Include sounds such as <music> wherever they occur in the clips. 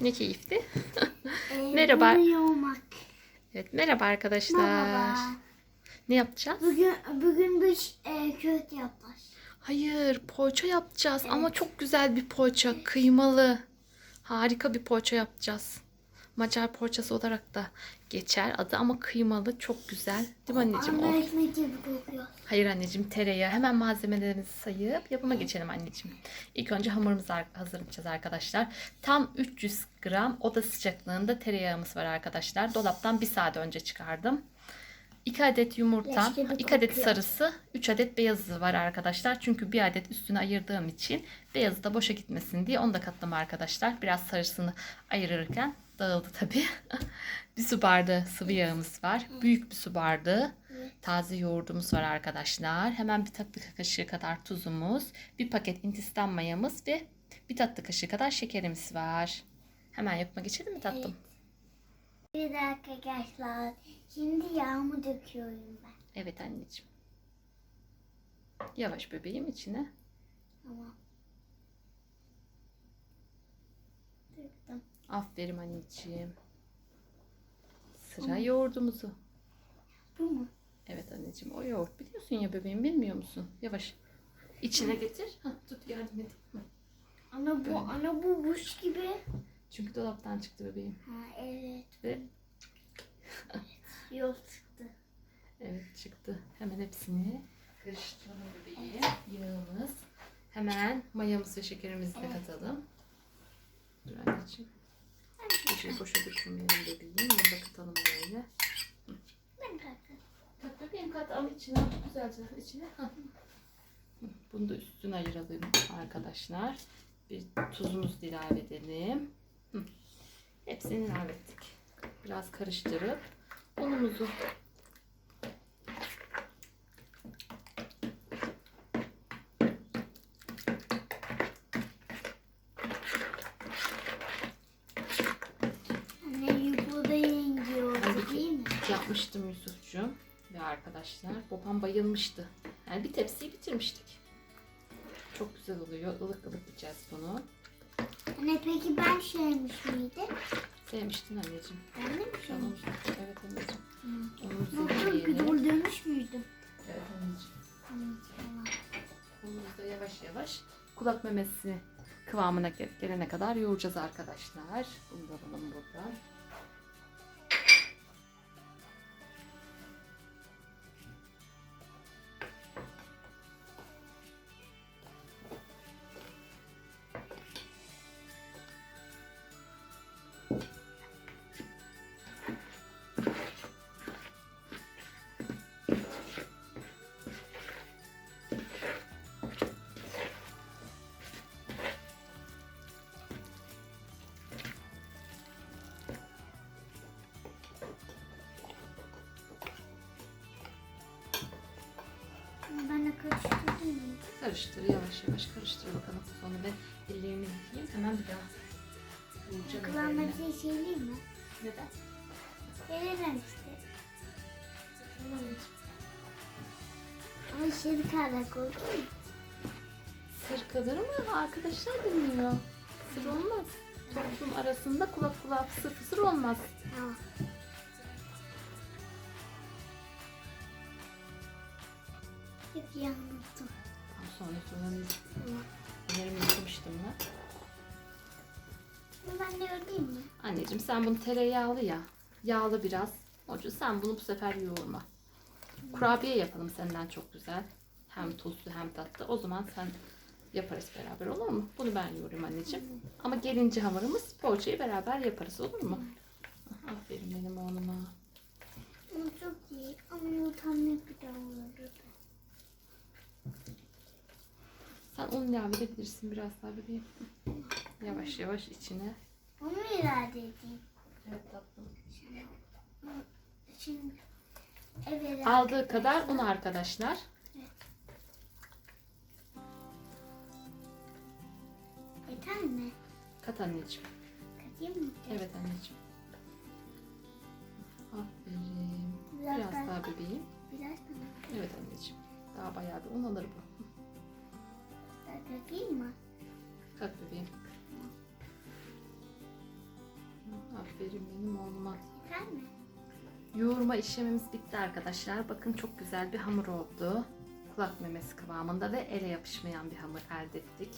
Ne keyifli. <laughs> Ee, Merhaba. Evet merhaba arkadaşlar. Merhaba. Ne yapacağız? Bugün bugün biz e, köfte yapacağız. Hayır poğaça yapacağız ama çok güzel bir poğaça. Kıymalı. Harika bir poğaça yapacağız. Macar poğaçası olarak da geçer adı ama kıymalı çok güzel. Değil mi anneciğim? Anne O- ekmek gibi kokuyor. Hayır anneciğim tereyağı. Hemen malzemelerimizi sayıp yapıma geçelim anneciğim. İlk önce hamurumuzu hazırlayacağız arkadaşlar. Tam 300 gram oda sıcaklığında tereyağımız var arkadaşlar. Dolaptan bir saat önce çıkardım. 2 adet yumurta, Leş gibi 2 adet sarısı, 3 adet beyazı var arkadaşlar. Çünkü bir adet üstüne ayırdığım için beyazı da boşa gitmesin diye onu da kattım arkadaşlar. Biraz sarısını ayırırken dağıldı tabii. <laughs> bir su bardağı sıvı yağımız var. Büyük bir su bardağı taze yoğurdumuz var arkadaşlar. Hemen bir tatlı kaşığı kadar tuzumuz, bir paket intistan mayamız ve bir tatlı kaşığı kadar şekerimiz var. Hemen yapma geçelim mi tatlım? Bir dakika arkadaşlar. Şimdi yağımı döküyorum ben. Evet anneciğim. Yavaş bebeğim içine. Tamam. Döktüm. Aferin anneciğim. Sıra yoğurdumuzu. Bu mu? Evet anneciğim o yoğurt biliyorsun ya bebeğim bilmiyor musun? Yavaş. İçine getir. Hah, tut yardım edeyim. Hı. Ana bu ana bu buz gibi. Çünkü dolaptan çıktı bebeğim. Ha evet. Ve Yol çıktı. evet çıktı. Hemen hepsini karıştıralım bebeğim. Yağımız. Hemen mayamız ve şekerimizi de katalım. Dur anneciğim. Bir şey boşa dökülmeyelim bebeğim. Bunu da katalım böyle. Ben kalktım. Kat bebeğim kat al içine güzelce içine. Bunu da üstüne ayıralım arkadaşlar. Bir tuzumuzu ilave edelim. Hı. Hepsini ilave ettik. Biraz karıştırıp unumuzu Anne yukarıda yenge oldu Halbuki- değil mi? Yapmıştım Yusufcuğum ve arkadaşlar. Babam bayılmıştı. Yani bir tepsiyi bitirmiştik. Çok güzel oluyor. Ilık ılık yiyeceğiz bunu. Anne peki ben sevmiş miydim? Sevmiştin anneciğim. Ben de mi sevmiştim? Evet anneciğim. Hı. Nasıl dur dönmüş müydüm? Evet anneciğim. Unumuzu da yavaş yavaş kulak memesi kıvamına gel- gelene kadar yoğuracağız arkadaşlar. Bunu da alalım buradan. Karıştırdım mı? Karıştır yavaş yavaş karıştır bakalım. Sonra ben ellerimi yıkayayım. Hemen bir daha ellerimi. bir şey söyleyeyim mi? Neden? Veremem işte. Ama şerik kadar koydum. Sır kalır mı? Arkadaşlar bilmiyor. Sır olmaz. Toplum arasında kulak kulağa fısır fısır olmaz. Tamam. Hep yanılttım. Sonra sonra Tamam. ellerimi yıkamıştım ben. Bunu ben de ödeyeyim mi? Anneciğim sen bunu tereyağlı ya. Yağlı biraz. Hoca sen bunu bu sefer yoğurma. Kurabiye yapalım senden çok güzel. Hem tuzlu hem tatlı. O zaman sen yaparız beraber olur mu? Bunu ben yoğurayım anneciğim. Ama gelince hamurumuz poğaçayı beraber yaparız olur mu? Aferin benim 10 lira verebilirsin biraz daha bebeğim. Yavaş yavaş içine. Bunu irade edeyim. Evet tatlım. Şimdi, şimdi. Aldığı kadar un arkadaşlar. Evet. Yeter mi? Kat anneciğim. Katayım mı? Evet anneciğim. Aferin. Biraz, biraz daha bebeğim. Biraz daha. Evet anneciğim. Daha bayağı bir un alır bu. Daha katayım mı? Kat bebeğim. Aferin benim oğluma. Efendim? Yoğurma işlemimiz bitti arkadaşlar. Bakın çok güzel bir hamur oldu. Kulak memesi kıvamında ve ele yapışmayan bir hamur elde ettik.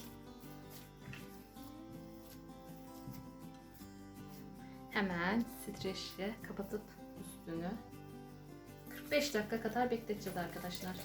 Hemen streçle kapatıp üstünü 45 dakika kadar bekleteceğiz arkadaşlar.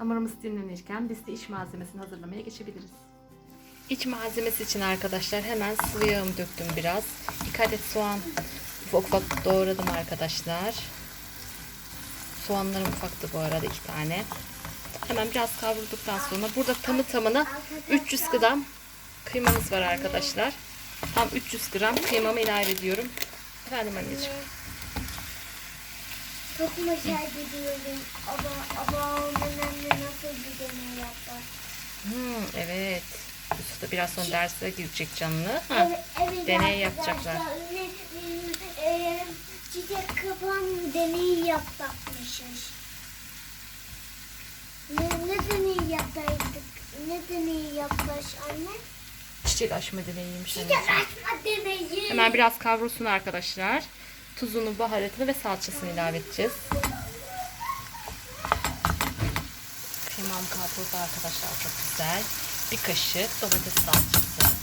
Hamurumuz dinlenirken biz de iç malzemesini hazırlamaya geçebiliriz. İç malzemesi için arkadaşlar hemen sıvı yağım döktüm biraz. 2 adet soğan ufak ufak doğradım arkadaşlar. Soğanlarım ufaktı bu arada iki tane. Hemen biraz kavrulduktan sonra burada tamı tamına 300 gram kıymamız var arkadaşlar. Tam 300 gram kıymamı ilave ediyorum. Efendim anneciğim. Çok meşal gidiyorum. Ama, ama annemle nasıl bir deney yapar? Hmm, evet. Yusuf da biraz sonra derse girecek canlı. Ha. Evet, evet deney yapacaklar. Ne, e, çiçek kapan deneyi yapacakmışız. Ne, ne deneyi yapaydık? Ne deneyi yapmış anne? Çiçek açma deneyiymiş Çiçek açma deneyi. Hemen biraz kavrulsun arkadaşlar. Tuzunu, baharatını ve salçasını ilave edeceğiz. Kıymam kavruldu arkadaşlar çok güzel. Bir kaşık domates salçası.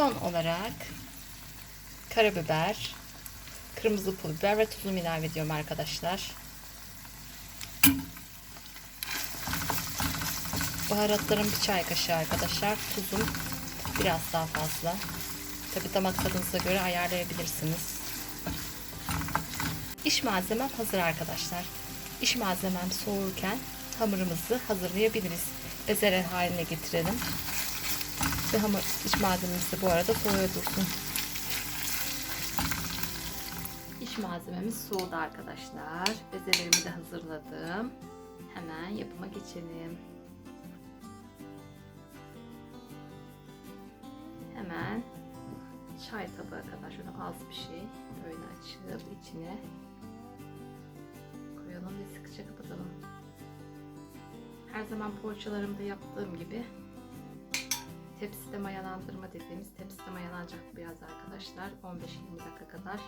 Son olarak karabiber, kırmızı pul biber ve tuzumu ilave ediyorum arkadaşlar. Baharatlarım bir çay kaşığı arkadaşlar. Tuzum biraz daha fazla. Tabi damak tadınıza göre ayarlayabilirsiniz. İş malzemem hazır arkadaşlar. İş malzemem soğurken hamurumuzu hazırlayabiliriz. Bezere haline getirelim. Ve hamur iç malzememiz de bu arada soğuya dursun. İç malzememiz soğudu arkadaşlar. Bezelerimi de hazırladım. Hemen yapıma geçelim. Hemen çay tabağı kadar şöyle az bir şey böyle açıp içine koyalım ve sıkıca kapatalım. Her zaman poğaçalarımda yaptığım gibi tepside mayalandırma dediğimiz tepside mayalanacak biraz arkadaşlar. 15-20 dakika kadar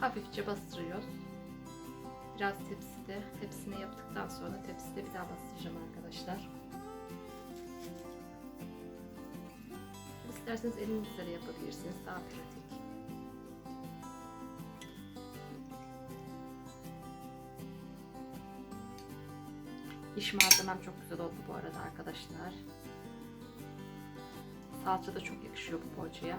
hafifçe bastırıyoruz. Biraz tepside, tepsine yaptıktan sonra tepside bir daha bastıracağım arkadaşlar. İsterseniz elinizle de yapabilirsiniz. Daha pratik. İş malzemem çok güzel oldu bu arada arkadaşlar. Salça da çok yakışıyor bu poğaçaya.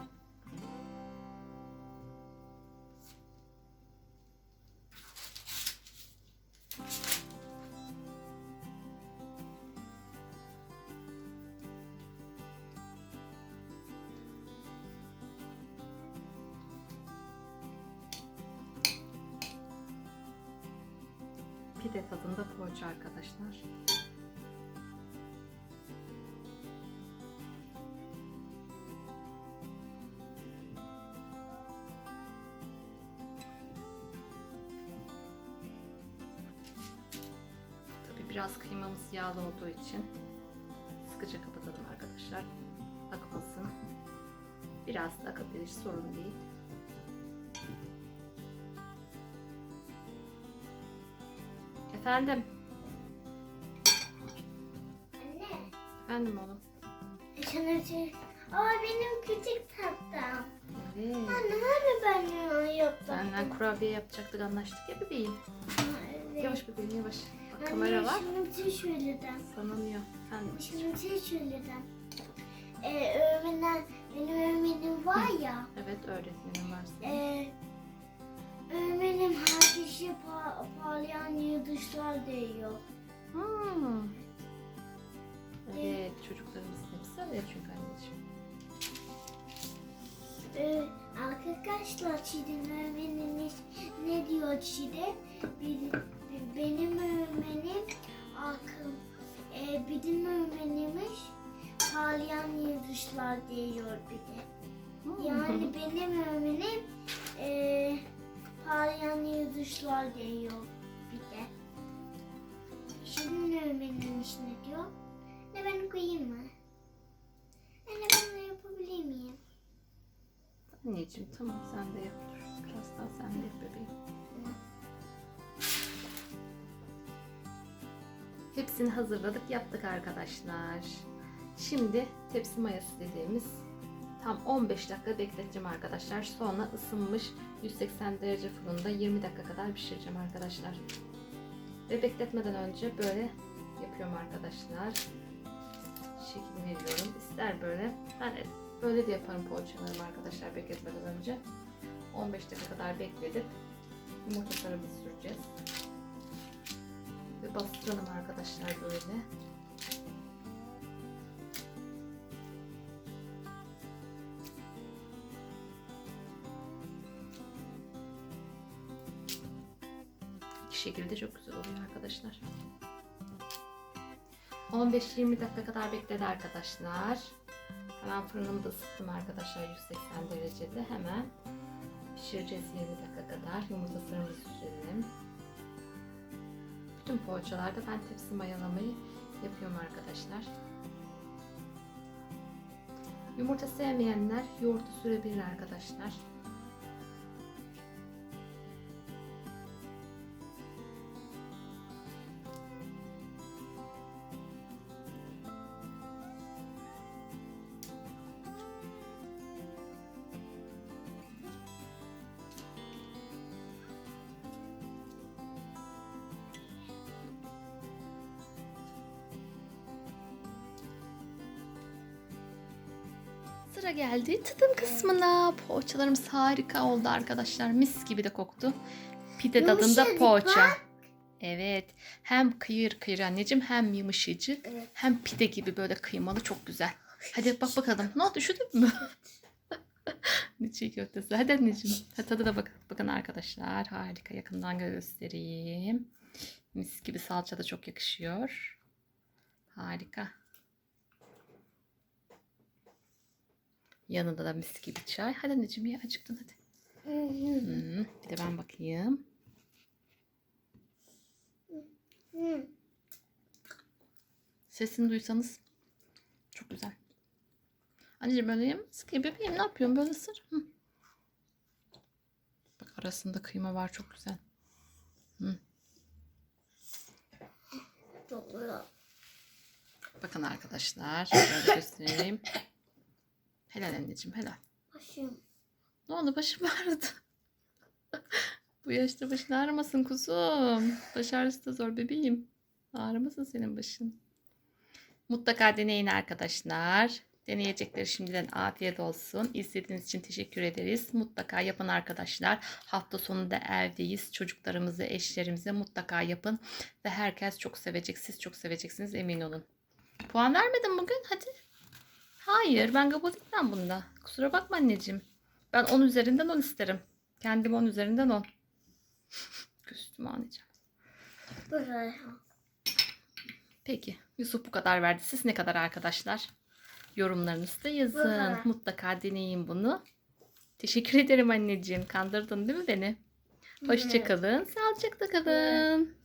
Biraz kıymamız yağlı olduğu için sıkıca kapatalım arkadaşlar. Akmasın. Biraz da akabilir sorun değil. Efendim. Anne. Efendim oğlum. Şey... Aa benim küçük tattam. Evet. Anne hani ben onu yaptım? Senden kurabiye yapacaktık anlaştık ya bebeğim. Evet. Yavaş bebeğim yavaş. Kamera var. Şimdi şöyleden. Sananıyor. Efendim. Şimdi şöyleden. Ee, öğretmen, benim öğretmenim var ya. Evet öğretmenim var senin. Ee, öğretmenim herkese pa parlayan yıldızlar değiyor. Hmm. Evet çocuklarımızın hepsi öyle çünkü anneciğim. Ee, arkadaşlar Çiğdem öğretmenimiz ne diyor Çiğdem? Bir- bir- Benim öğretmenim akım. Ee, bizim öğretmenimiz parlayan yıldızlar diyor bir de. Hmm. Yani benim öğretmenim ee, parlayan yıldızlar diyor bir de. Senin öğretmenimiz ne diyor? Ne ben koyayım mı? Anne ben de yapabilir miyim? Anneciğim tamam sen de yap. Biraz daha sen de yap bebeğim. Hepsini hazırladık yaptık arkadaşlar. Şimdi tepsi mayası dediğimiz tam 15 dakika bekleteceğim arkadaşlar. Sonra ısınmış 180 derece fırında 20 dakika kadar pişireceğim arkadaşlar. Ve bekletmeden önce böyle yapıyorum arkadaşlar. Şekil veriyorum. İster böyle. Ben böyle de yaparım poğaçalarımı arkadaşlar bekletmeden önce. 15 dakika kadar bekledik. Yumurta sarımızı süreceğiz. Ve bastıralım arkadaşlar böyle. İki şekilde çok güzel oluyor arkadaşlar. 15-20 dakika kadar bekledi arkadaşlar. Hemen fırınımı da ısıttım arkadaşlar 180 derecede. Hemen pişireceğiz 20 dakika kadar. Yumurta sarımızı sürelim. Bütün poğaçalarda ben tepsi mayalamayı yapıyorum arkadaşlar. Yumurta sevmeyenler yoğurtu sürebilir arkadaşlar. Sıra geldi tadım kısmına. Poğaçalarımız harika oldu arkadaşlar. Mis gibi de koktu. Pide tadında poğaça. Evet. Hem kıyır kıyır anneciğim hem yumuşacık. Evet. Hem pide gibi böyle kıymalı çok güzel. Hadi bak bakalım. Ne oldu üşüdün mü? <laughs> ne çiğ köftesi. Hadi anneciğim. Hadi tadı da bak. Bakın arkadaşlar harika. Yakından göstereyim. Mis gibi salça da çok yakışıyor. Harika. Yanında da mis gibi çay. Hadi anneciğim ye acıktın hadi. Hmm, bir de ben bakayım. Hı. Sesini duysanız çok güzel. Anneciğim yemez ki. Bebeğim ne yapıyorsun böyle ısır. Hı. Bak arasında kıyma var çok güzel. Çok güzel. Bakın arkadaşlar. Şöyle göstereyim. Helal anneciğim helal. Başım. Ne oldu başım ağrıdı. Bu yaşta başın ağrımasın kuzum. Baş ağrısı da zor bebeğim. Ağrımasın senin başın. Mutlaka deneyin arkadaşlar. Deneyecekleri şimdiden afiyet olsun. İzlediğiniz için teşekkür ederiz. Mutlaka yapın arkadaşlar. Hafta sonunda evdeyiz. Çocuklarımızı, eşlerimize mutlaka yapın. Ve herkes çok sevecek. Siz çok seveceksiniz emin olun. Puan vermedim bugün. Hadi. Hayır ben kabul etmem bunda. Kusura bakma anneciğim. Ben 10 üzerinden 10 isterim. Kendim 10 üzerinden 10. <laughs> Küstüm. Buraya. Peki Yusuf bu kadar verdi. Siz ne kadar arkadaşlar? Yorumlarınızı da yazın. Mutlaka deneyin bunu. Teşekkür ederim anneciğim. Kandırdın değil mi beni? Hoşçakalın. Sağlıcakla kalın.